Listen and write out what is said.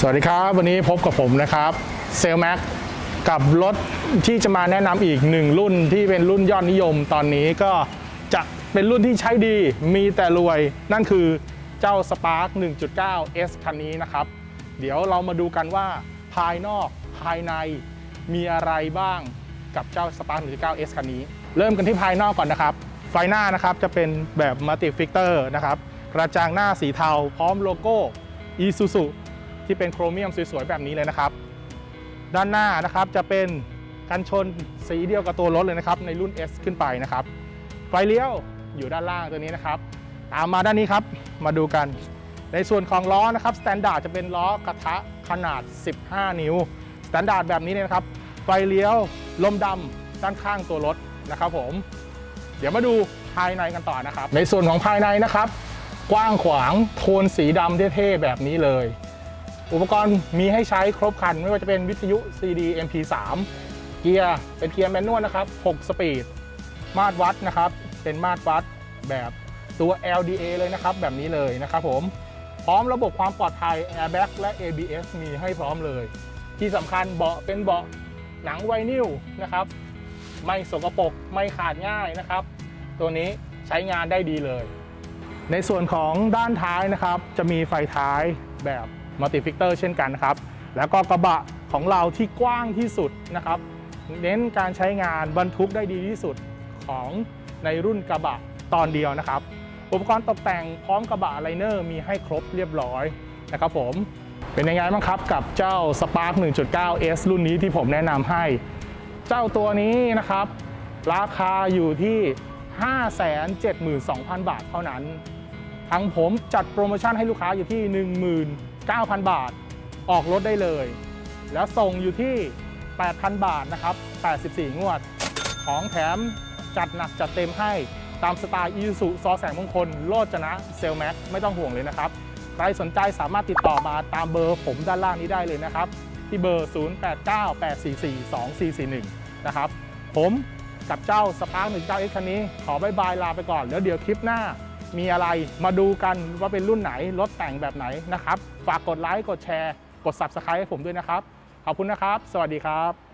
สวัสดีครับ วันนี้พบกับผมนะครับเซลแม็กกับรถที่จะมาแนะนำอีกหนึ่งรุ่นที่เป็นรุ่นยอดนิยมตอนนี้ก็จะเป็นรุ่นที่ใช้ดีมีแต่รวย นั่นคือเจ้า Spark 1.9 S คันนี้นะครับ เดี๋ยวเรามาดูกันว่าภายนอกภายในมีอะไรบ้างกับเจ้า Spark 1.9 S คันนี้ เริ่มกันที่ภายนอกก่อนนะครับ ไฟหน้านะครับจะเป็นแบบมัลติฟิกเตอร์นะครับกระจังหน้าสีเทาพร้อมโลโก้ Isuzu ที่เป็นโครเมียมสวยๆแบบนี้เลยนะครับ ด้านหน้านะครับจะเป็นกันชนสีเดียวกับตัวรถเลยนะครับ ในรุ่น S ขึ้นไปนะครับ ไฟเลี้ยวอยู่ด้านล่างตัวนี้นะครับ ตามมาด้านนี้ครับมาดูกัน ในส่วนของล้อนะครับสแตนดาร์ดจะเป็นล้อกระทะขนาด 15 นิ้วสแตนดาร์ดแบบนี้เลยนะครับ ไฟเลี้ยวลมดำด้านข้างตัวรถนะครับ ผม เดี๋ยวมาดูภายในกันต่อนะครับ ในส่วนของภายในนะครับ กว้างขวางโทนสีดำเท่ๆแบบนี้เลย อุปกรณ์มีให้ใช้ครบครัน ไม่ว่าจะเป็นวิทยุ CD MP3 เกียร์เป็นเกียร์แมนนวลนะครับ 6 สปีด มาตรวัดนะครับ เป็นมาตรวัดแบบตัว LDA เลยนะครับ แบบนี้เลยนะครับผม พร้อมระบบความปลอดภัย Airbag และ ABS มีให้พร้อมเลย ที่สำคัญเบาะเป็นเบาะหนังไวนิลนะครับ ไม่สกปรกไม่ขาดง่ายนะครับ ตัวนี้ใช้งานได้ดีเลย ในส่วนของด้านท้ายนะครับ จะมีไฟท้ายแบบ มัลติฟิกเตอร์เช่นกันนะครับ แล้วก็กระบะของเราที่กว้างที่สุดนะครับ เน้นการใช้งานบรรทุกได้ดีที่สุดของในรุ่นกระบะตอนเดียวนะครับ อุปกรณ์ตกแต่งพร้อมกระบะไลเนอร์มีให้ครบเรียบร้อยนะครับผม เป็นยังไงบ้างครับกับเจ้า Spark 1.9 S รุ่นนี้ที่ผมแนะนำให้ เจ้าตัวนี้นะครับ ราคาอยู่ที่ 572,000 บาทเท่านั้นทางผมจัดโปรโมชั่นให้ลูกค้าอยู่ที่ 9,000 บาท ออกรถได้เลย แล้วส่งอยู่ที่ 8,000 บาทนะครับ 84 งวด ของแถมจัดหนักจัดเต็มให้ตามสไตล์อีสุซอแสงมงคล โลจนะเซลแม็กไม่ต้องห่วงเลยนะครับ ใครสนใจสามารถติดต่อมาตามเบอร์ผมด้านล่างนี้ได้เลยนะครับ ที่เบอร์ 0898442441 นะครับ ผมกับเจ้าสปาร์ค19 X คันนี้ ขอบายบายลาไปก่อน แล้วเดี๋ยวคลิปหน้า มีอะไรมาดูกันว่าเป็นรุ่นไหน รถแต่งแบบไหนนะครับ ฝากกดไลค์กดแชร์ กด Subscribe ให้ผมด้วยนะครับ ขอบคุณนะครับ สวัสดีครับ